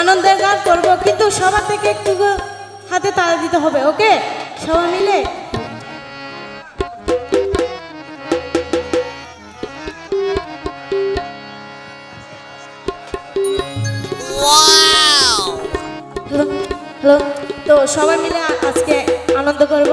আনন্দের গান করব কিন্তু সবার থেকে একটু হাতে তাড়া দিতে হবে ওকে? সবাই মিলে? তো সবাই মিলে আজকে আনন্দ করব।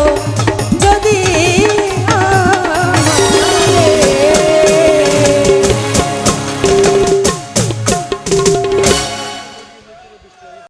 어.